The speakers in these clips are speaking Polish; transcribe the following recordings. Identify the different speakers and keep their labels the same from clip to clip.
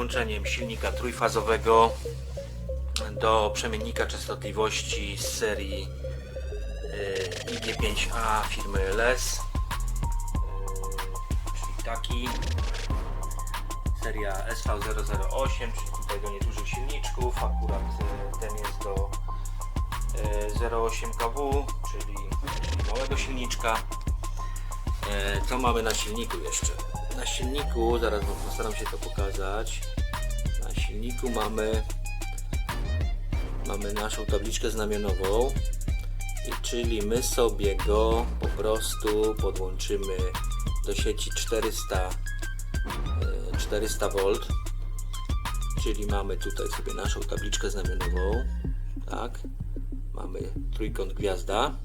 Speaker 1: podłączeniem silnika trójfazowego do przemiennika częstotliwości z serii y, IG5A firmy LS. Y, Czyli taki seria SV008, czyli tutaj do niedużych silniczków. Akurat y, ten jest do y, 0,8 kW, czyli, małego silniczka. E, Co mamy na silniku jeszcze? Na silniku, zaraz postaram się to pokazać. Na silniku mamy mamy naszą tabliczkę znamionową. I czyli my sobie go po prostu podłączymy do sieci 400 e, 400 V. Czyli mamy tutaj sobie naszą tabliczkę znamionową. Tak. Mamy trójkąt gwiazda.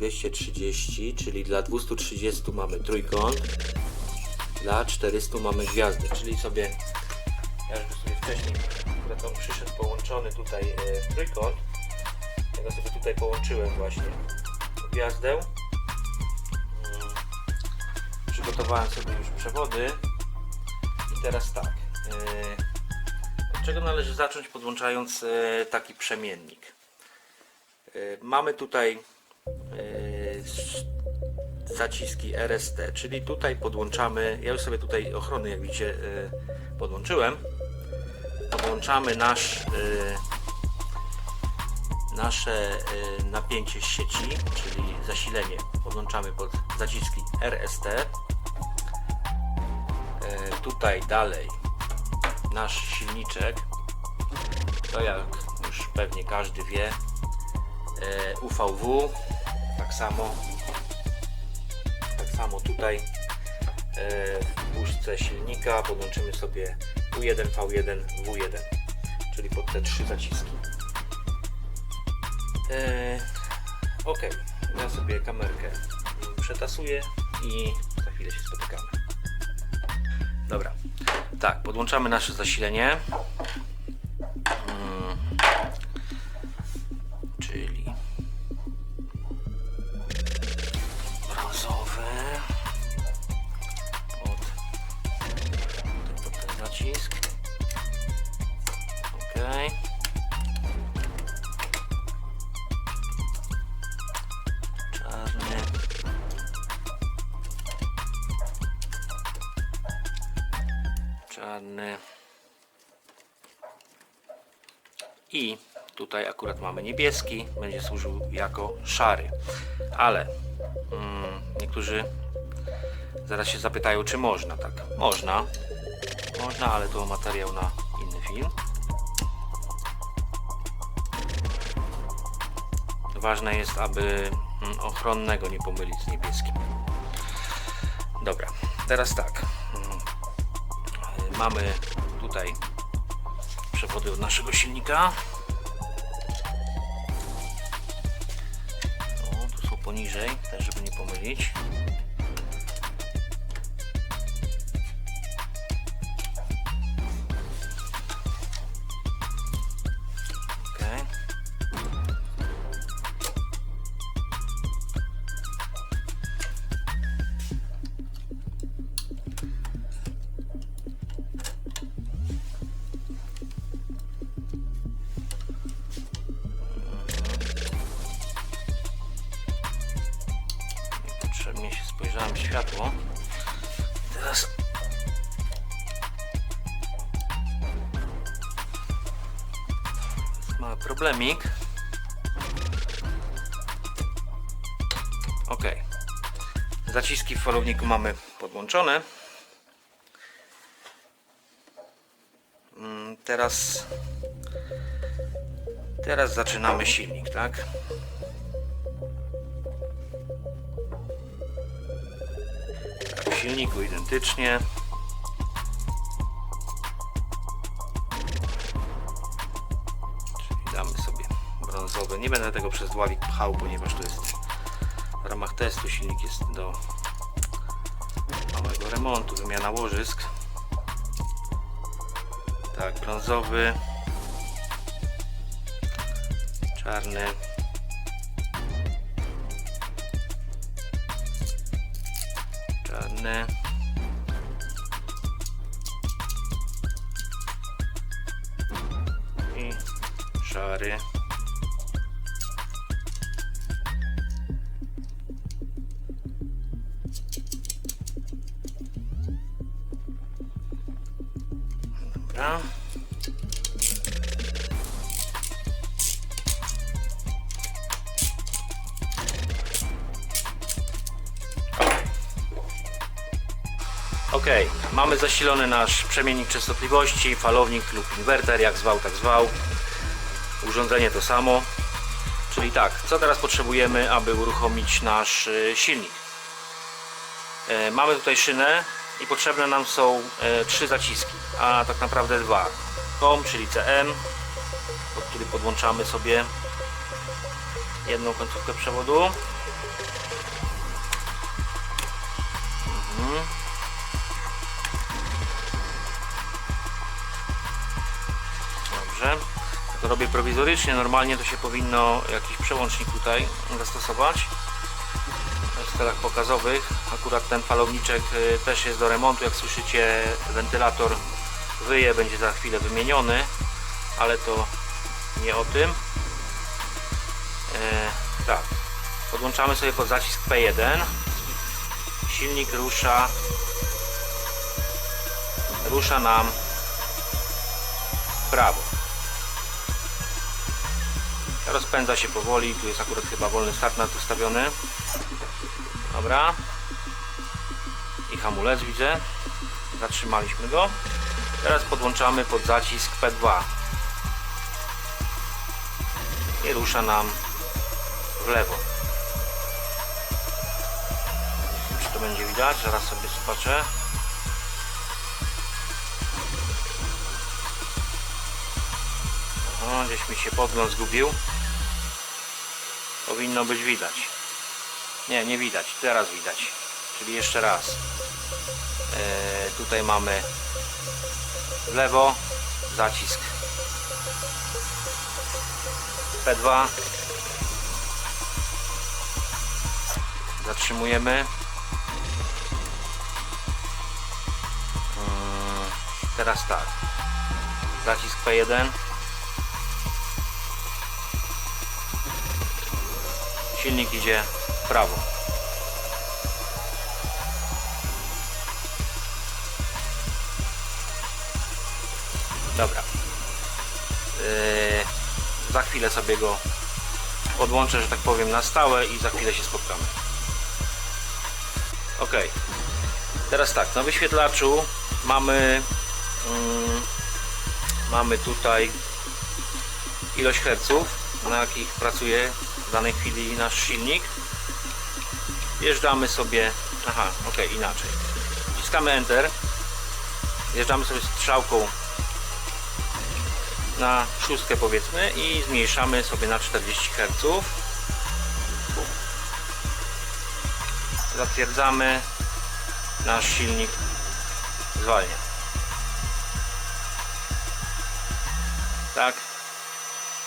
Speaker 1: E, 230, czyli dla 230 mamy trójkąt, dla 400 mamy gwiazdę, czyli sobie, ja już sobie wcześniej, akurat on przyszedł połączony tutaj e, trójkąt, ja go sobie tutaj połączyłem właśnie gwiazdę, Mm, przygotowałem sobie już przewody i teraz tak, e, od czego należy zacząć podłączając e, taki przemiennik? E, Mamy tutaj zaciski RST, czyli tutaj podłączamy, ja już sobie tutaj ochrony jak widzicie yy, podłączyłem, podłączamy nasz yy, nasze yy, napięcie sieci, czyli zasilenie. Podłączamy pod zaciski RST Yy, tutaj dalej nasz silniczek. To jak już pewnie każdy wie UVW tak samo. Tak samo tutaj e, w puszce silnika podłączymy sobie U1, V1, W1 czyli pod te trzy zaciski. E, ok ja sobie kamerkę przetasuję i za chwilę się spotykamy. Dobra tak podłączamy nasze zasilenie tutaj akurat mamy niebieski, będzie służył jako szary. Ale mm, niektórzy zaraz się zapytają, czy można tak. Można, można, ale to materiał na inny film. Ważne jest, aby mm, ochronnego nie pomylić z niebieskim. Dobra, teraz tak. Mm, Mamy tutaj przewody od naszego silnika. Poniżej, też żeby nie pomylić. Niepotrzebnie się spojrzałem w światło. Teraz jest mały problemik. Ok. Zaciski w falowniku mamy podłączone. Mm, Teraz teraz zaczynamy silnik, tak? Silniku identycznie. Czyli damy sobie brązowy. Nie będę tego przez dławik pchał, ponieważ to jest w ramach testu silnik jest do małego remontu, wymiana łożysk. Tak, brązowy, czarny, ładne. I szary. Zasilony nasz przemiennik częstotliwości, falownik lub inwerter, jak zwał, tak zwał. Urządzenie to samo. Czyli tak, co teraz potrzebujemy, aby uruchomić nasz y, silnik? E, Mamy tutaj szynę i potrzebne nam są e, trzy zaciski, a tak naprawdę dwa. COM, czyli CM, pod który podłączamy sobie jedną końcówkę przewodu. Mhm. Dobrze. To robię prowizorycznie. Normalnie to się powinno jakiś przełącznik tutaj zastosować. W celach pokazowych. Akurat ten falowniczek y, też jest do remontu. Jak słyszycie, wentylator wyje, będzie za chwilę wymieniony, ale to nie o tym. E, tak. Podłączamy sobie pod zacisk P1. Silnik rusza rusza nam w prawo. Rozpędza się powoli, tu jest akurat chyba wolny start nastawiony. Dobra. I hamulec widzę. Zatrzymaliśmy go. Teraz podłączamy pod zacisk P2. I rusza nam w lewo. Nie wiem, Czy to będzie widać? Zaraz sobie zobaczę. O, gdzieś mi się podgląd zgubił. Powinno być widać. Nie, nie widać. Teraz widać. Czyli jeszcze raz. E, tutaj mamy w lewo zacisk P2 zatrzymujemy Mm, teraz tak zacisk P1 silnik idzie w prawo. Dobra. Yy, za chwilę sobie go podłączę, że tak powiem na stałe i za chwilę się spotkamy. Ok teraz tak, na wyświetlaczu mamy mm, mamy tutaj ilość herców na jakich pracuje w danej chwili nasz silnik. Wjeżdżamy sobie aha, ok, inaczej. Wciskamy Enter. Wjeżdżamy sobie strzałką na szóstkę powiedzmy i zmniejszamy sobie na 40 Hz zatwierdzamy nasz silnik zwalnia tak.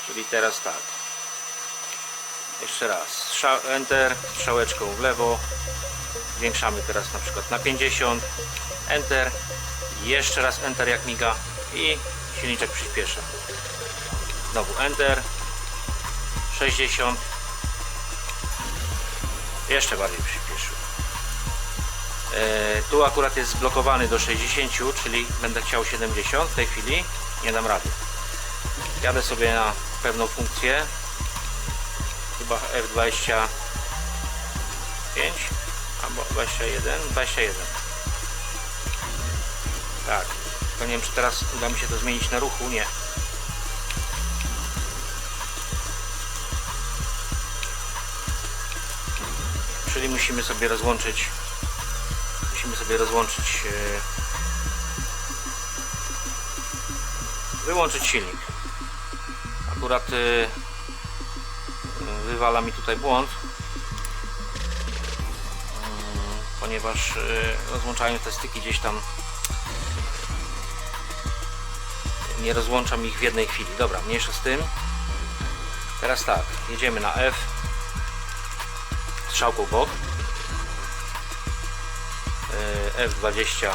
Speaker 1: Czyli teraz tak jeszcze raz. Enter strzałeczką w lewo. Zwiększamy teraz na przykład na 50 Enter jeszcze raz Enter jak miga i silniczek przyspiesza. Znowu Enter 60 jeszcze bardziej przyspieszył e, tu akurat jest zblokowany do 60 czyli będę chciał 70 w tej chwili. Nie dam rady. Jadę sobie na pewną funkcję chyba F25 albo 21 21 tak tylko nie wiem czy teraz uda mi się to zmienić na ruchu nie. Czyli musimy sobie rozłączyć musimy sobie rozłączyć e, wyłączyć silnik. Akurat e, wywala mi tutaj błąd. Mm, ponieważ e, rozłączając te styki gdzieś tam. Nie rozłączam ich w jednej chwili. Dobra, mniejsza z tym. Teraz tak, jedziemy na F. Strzałką bok. Yy, F21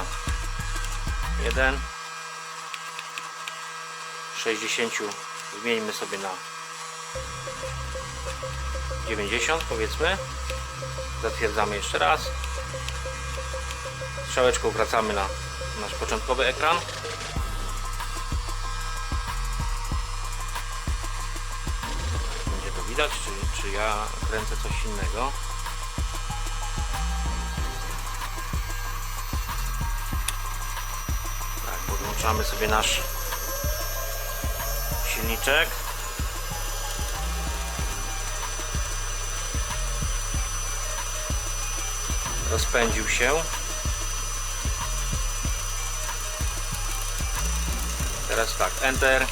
Speaker 1: 60 zmieńmy sobie na 90 powiedzmy. Zatwierdzamy jeszcze raz. Strzałeczką wracamy na nasz początkowy ekran. Będzie to widać, czy, czy ja kręcę coś innego. Tak, podłączamy sobie nasz silniczek. Rozpędził się. Teraz tak, Enter.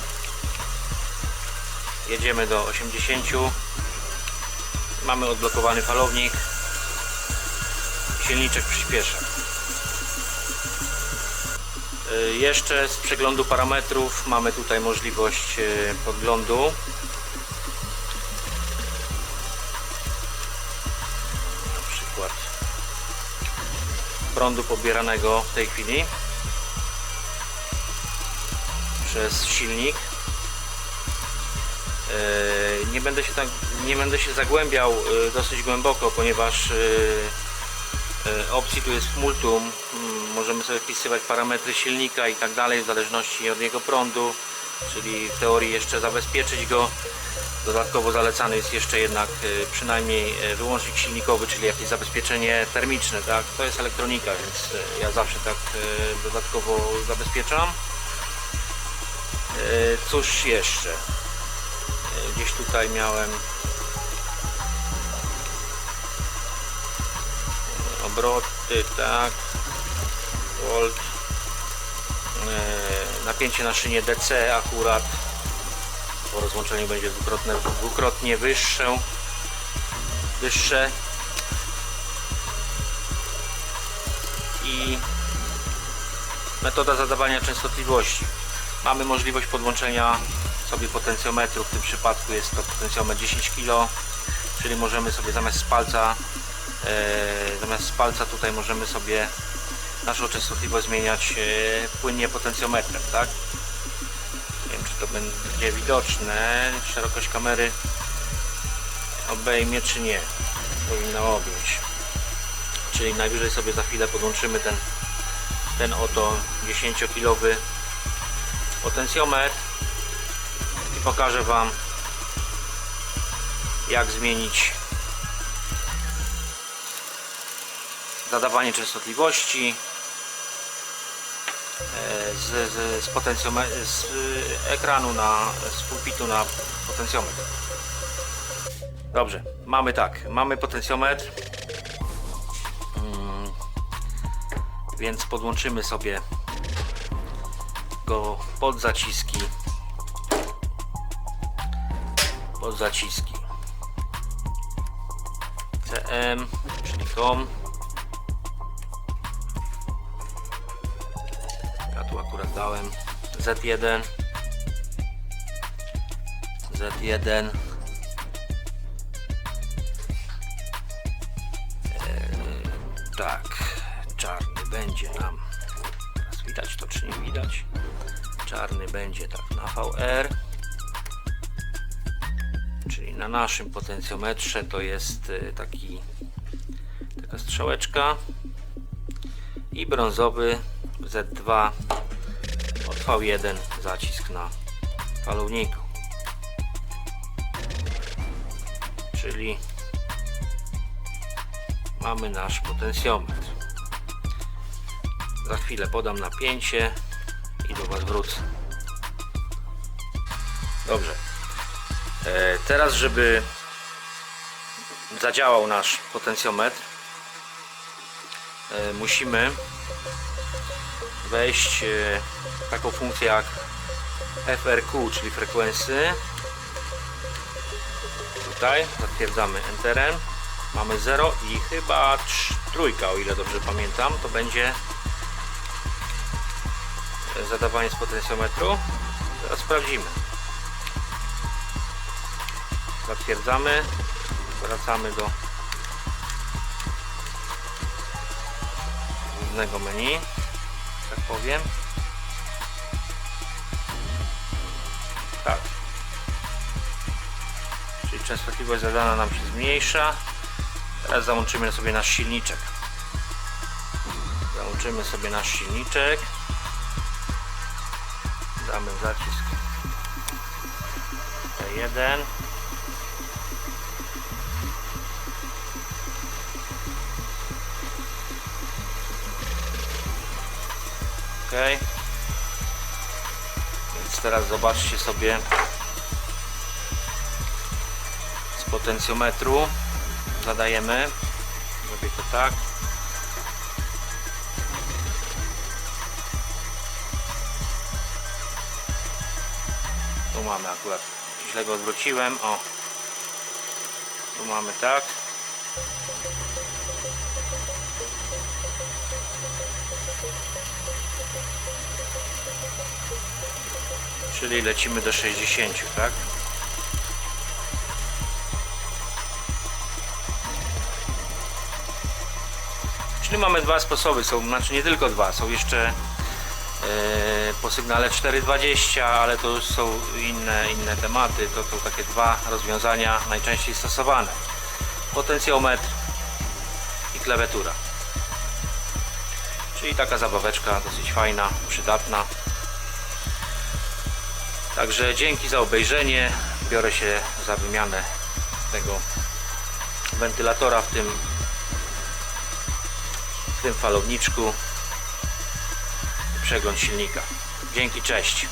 Speaker 1: Jedziemy do 80. Mamy odblokowany falownik. Silniczek przyspiesza. Y, Jeszcze z przeglądu parametrów mamy tutaj możliwość y, podglądu. Prądu pobieranego w tej chwili przez silnik. Yy, Nie będę się tak, nie będę się zagłębiał yy, dosyć głęboko, ponieważ yy, opcji tu jest multum. Mm, Możemy sobie wpisywać parametry silnika i tak dalej w zależności od jego prądu, czyli w teorii jeszcze zabezpieczyć go. Dodatkowo zalecany jest jeszcze jednak yy, przynajmniej yy, wyłącznik silnikowy, czyli jakieś zabezpieczenie termiczne. Tak? To jest elektronika, więc yy, ja zawsze tak dodatkowo zabezpieczam. Cóż jeszcze? Gdzieś tutaj miałem obroty, tak, volt, napięcie na szynie DC akurat po rozłączeniu będzie dwukrotnie, dwukrotnie wyższe, wyższe i metoda zadawania częstotliwości mamy możliwość podłączenia sobie potencjometru, w tym przypadku jest to potencjometr 10 kg, czyli możemy sobie zamiast palca e, zamiast palca tutaj możemy sobie naszą częstotliwość zmieniać e, płynnie potencjometrem, tak? To będzie widoczne, szerokość kamery obejmie czy nie, powinna objąć. Czyli najwyżej sobie za chwilę podłączymy ten ten oto 10 kilowy potencjometr i pokażę Wam jak zmienić zadawanie częstotliwości z, z, z, z e, ekranu na z pulpitu na potencjometr. Dobrze, mamy tak mamy potencjometr. Mm, więc podłączymy sobie go pod zaciski. Pod zaciski. CM czyli tom dałem Z1 Z1 Eee, tak czarny będzie nam. Teraz widać to czy nie widać? Czarny będzie tak na VR czyli na naszym potencjometrze to jest y, taki taka strzałeczka. I brązowy Z2 od V1 zacisk na falowniku czyli mamy nasz potencjometr za chwilę podam napięcie i do Was wrócę. Dobrze. E, teraz, żeby zadziałał nasz potencjometr, e, musimy wejść e, taką funkcję jak FRQ, czyli frekwency. Tutaj zatwierdzamy Enterem. Mamy 0 i chyba trójka, o ile dobrze pamiętam, to będzie zadawanie z potencjometru. Teraz sprawdzimy. Zatwierdzamy. Wracamy do głównego menu. Tak powiem. Tak. Czyli częstotliwość zadana nam się zmniejsza. Teraz załączymy sobie nasz silniczek. Załączymy sobie nasz silniczek. Damy zacisk P1. Ok. Teraz zobaczcie sobie z potencjometru zadajemy. Zrobię to tak. Tu mamy akurat, źle go odwróciłem, o. Tu mamy tak. Czyli lecimy do 60, tak? Czyli mamy dwa sposoby, są, znaczy nie tylko dwa, są jeszcze e, po sygnale 4.20, ale to już są inne, inne tematy, to są takie dwa rozwiązania najczęściej stosowane. Potencjometr i klawiatura. Czyli taka zabaweczka dosyć fajna, przydatna. Także dzięki za obejrzenie. Biorę się za wymianę tego wentylatora w tym w tym falowniczku przegląd silnika. Dzięki, cześć.